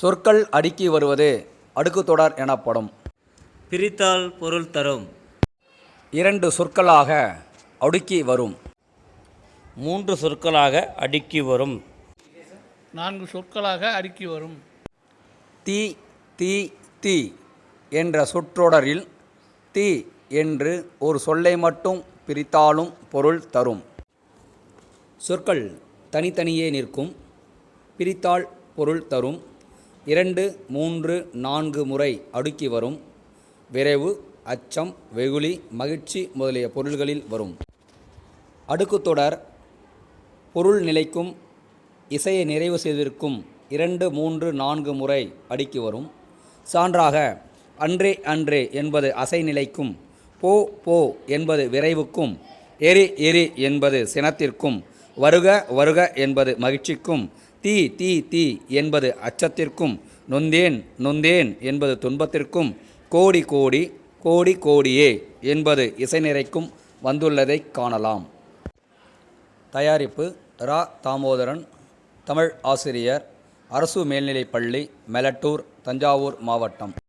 சொற்கள் அடுக்கி வருவது அடுக்குத்தொடர் எனப்படும். பிரித்தால் பொருள் தரும். இரண்டு சொற்களாக அடுக்கி வரும். மூன்று சொற்களாக அடுக்கி வரும். நான்கு சொற்களாக அடுக்கி வரும். தீ தீ தீ என்ற சொற்றொடரில் தீ என்று ஒரு சொல்லை மட்டும் பிரித்தாலும் பொருள் தரும். சொற்கள் தனித்தனியே நிற்கும். பிரித்தால் பொருள் தரும். இரண்டு மூன்று நான்கு முறை அடுக்கி வரும். விரைவு அச்சம் வெகுளி மகிழ்ச்சி முதலிய பொருள்களில் வரும். அடுக்குத்தொடர் பொருள் நிலைக்கும் இசையை நிறைவு செய்திருக்கும் இரண்டு மூன்று நான்கு முறை அடுக்கி வரும். சான்றாக அன்றே அன்றே என்பது அசை நிலைக்கும் போ போ என்பது விரைவுக்கும் எரி எரி என்பது சினத்திற்கும் வருக வருக என்பது மகிழ்ச்சிக்கும் தீ தீ தீ என்பது அச்சத்திற்கும் நொந்தேன் நொந்தேன் என்பது துன்பத்திற்கும் கோடி கோடி கோடி கோடியே என்பது இசை நிறைக்கும் வந்துள்ளதைக் காணலாம். தயாரிப்பு ரா. தாமோதரன் தமிழ் ஆசிரியர் அரசு மேல்நிலைப்பள்ளி மெலட்டூர் தஞ்சாவூர் மாவட்டம்.